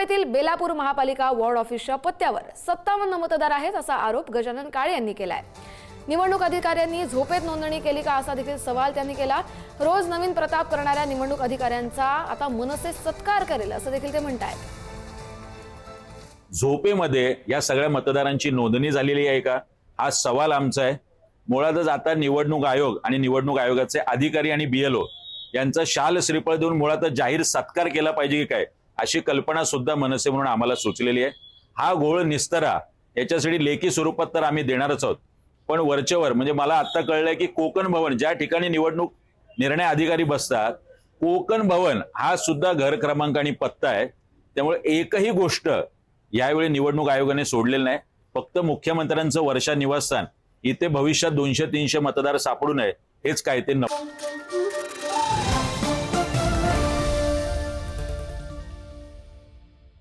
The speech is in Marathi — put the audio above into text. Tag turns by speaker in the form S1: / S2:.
S1: मुंबईतील बेलापूर महापालिका वॉर्ड ऑफिसच्या पत्त्यावर सत्तावन्न मतदार आहेत असा आरोप गजानन काळे यांनी केलाय. निवडणूक अधिकाऱ्यांनी झोपेत नोंदणी केली का असा देखील सवाल त्यांनी केला. रोज नवीन प्रताप करणाऱ्या निवडणूक अधिकाऱ्यांचा आता मनसे सत्कार करेल असं देखील ते म्हणतायत.
S2: झोपेमध्ये या सगळ्या मतदारांची नोंदणी झालेली आहे का? हा सवाल आमचा आहे. मुळातच आता निवडणूक आयोग आणि निवडणूक आयोगाचे अधिकारी आणि बीएलओ यांचा शाल श्रीफळ देऊन मुळातच जाहीर सत्कार केला पाहिजे की काय? अशी कल्पना सुद्धा मनसे म्हणून आम्हाला सुचलेली आहे. हा घोळ निस्तरा याच्यासाठी लेखी स्वरूपात तर आम्ही देणारच आहोत. पण वरचेवर म्हणजे मला आता कळलंय की कोकण भवन ज्या ठिकाणी निवडणूक निर्णय अधिकारी बसतात कोकण भवन हा सुद्धा घर क्रमांक आणि पत्ता आहे. त्यामुळे एकही गोष्ट यावेळी निवडणूक आयोगाने सोडलेलं नाही. फक्त मुख्यमंत्र्यांचं वर्षा निवासस्थान. इथे भविष्यात दोनशे तीनशे मतदार सापडू नये हेच काय ते नको